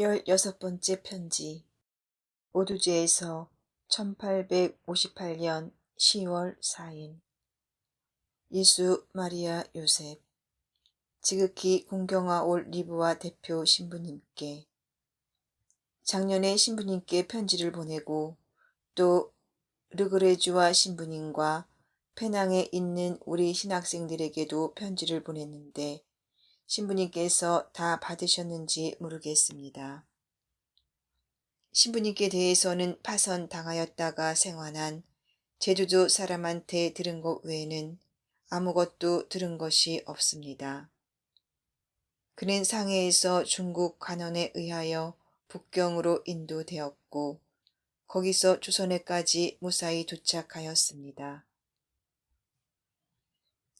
16번째 편지. 오두제에서 1858년 10월 4일. 예수 마리아 요셉. 지극히 공경하 올 리브와 대표 신부님께. 작년에 신부님께 편지를 보내고 또 르그레주와 신부님과 페낭에 있는 우리 신학생들에게도 편지를 보냈는데 신부님께서 다 받으셨는지 모르겠습니다. 신부님께 대해서는 파선 당하였다가 생환한 제주도 사람한테 들은 것 외에는 아무것도 들은 것이 없습니다. 그는 상해에서 중국 관원에 의하여 북경으로 인도되었고 거기서 조선에까지 무사히 도착하였습니다.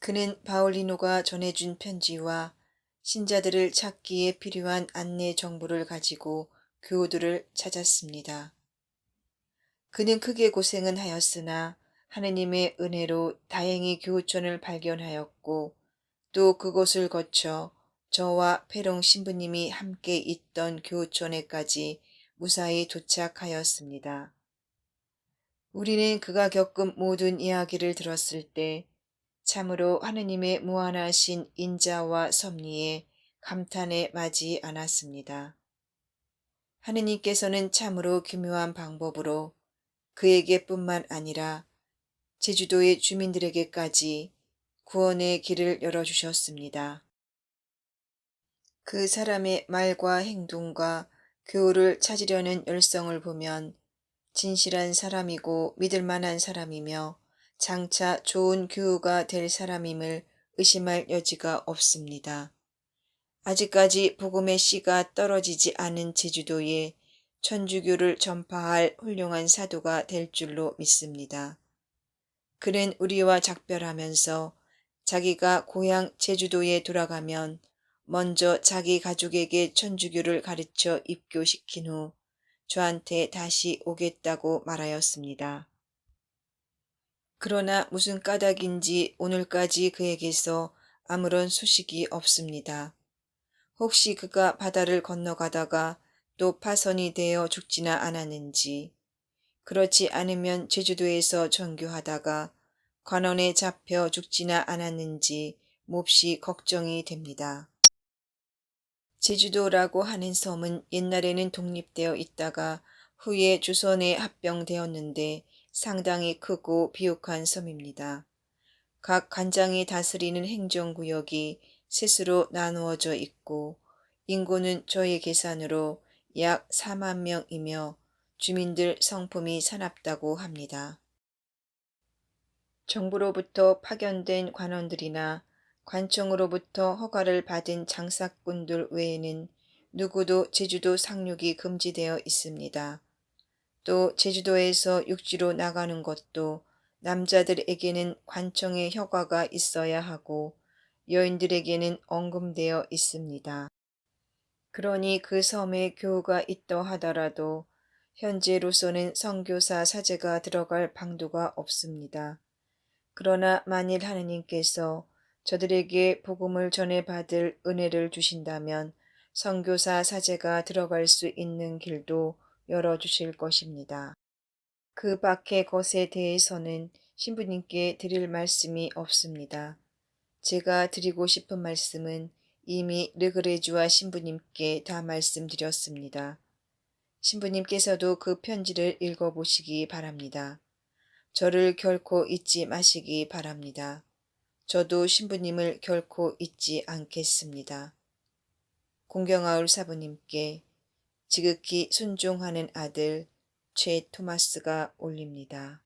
그는 바울리노가 전해준 편지와 신자들을 찾기에 필요한 안내 정보를 가지고 교우들을 찾았습니다. 그는 크게 고생은 하였으나 하느님의 은혜로 다행히 교우촌을 발견하였고 또 그곳을 거쳐 저와 페롱 신부님이 함께 있던 교우촌에까지 무사히 도착하였습니다. 우리는 그가 겪은 모든 이야기를 들었을 때 참으로 하느님의 무한하신 인자와 섭리에 감탄에 마지 않았습니다. 하느님께서는 참으로 교묘한 방법으로 그에게뿐만 아니라 제주도의 주민들에게까지 구원의 길을 열어주셨습니다. 그 사람의 말과 행동과 교우를 찾으려는 열성을 보면 진실한 사람이고 믿을 만한 사람이며 장차 좋은 교우가 될 사람임을 의심할 여지가 없습니다. 아직까지 복음의 씨가 떨어지지 않은 제주도에 천주교를 전파할 훌륭한 사도가 될 줄로 믿습니다. 그는 우리와 작별하면서 자기가 고향 제주도에 돌아가면 먼저 자기 가족에게 천주교를 가르쳐 입교시킨 후 저한테 다시 오겠다고 말하였습니다. 그러나 무슨 까닭인지 오늘까지 그에게서 아무런 소식이 없습니다. 혹시 그가 바다를 건너가다가 또 파선이 되어 죽지나 않았는지, 그렇지 않으면 제주도에서 전교하다가 관원에 잡혀 죽지나 않았는지 몹시 걱정이 됩니다. 제주도라고 하는 섬은 옛날에는 독립되어 있다가 후에 조선에 합병되었는데 상당히 크고 비옥한 섬입니다. 각 관장이 다스리는 행정구역이 셋으로 나누어져 있고 인구는 저희 계산으로 약 4만 명이며 주민들 성품이 사납다고 합니다. 정부로부터 파견된 관원들이나 관청으로부터 허가를 받은 장사꾼들 외에는 누구도 제주도 상륙이 금지되어 있습니다. 또 제주도에서 육지로 나가는 것도 남자들에게는 관청의 허가가 있어야 하고 여인들에게는 언금되어 있습니다. 그러니 그 섬에 교우가 있다 하더라도 현재로서는 선교사 사제가 들어갈 방도가 없습니다. 그러나 만일 하느님께서 저들에게 복음을 전해 받을 은혜를 주신다면 선교사 사제가 들어갈 수 있는 길도 열어주실 것입니다. 그 밖의 것에 대해서는 신부님께 드릴 말씀이 없습니다. 제가 드리고 싶은 말씀은 이미 르그레주와 신부님께 다 말씀드렸습니다. 신부님께서도 그 편지를 읽어보시기 바랍니다. 저를 결코 잊지 마시기 바랍니다. 저도 신부님을 결코 잊지 않겠습니다. 공경아울 사부님께 지극히 순종하는 아들 최 토마스가 올립니다.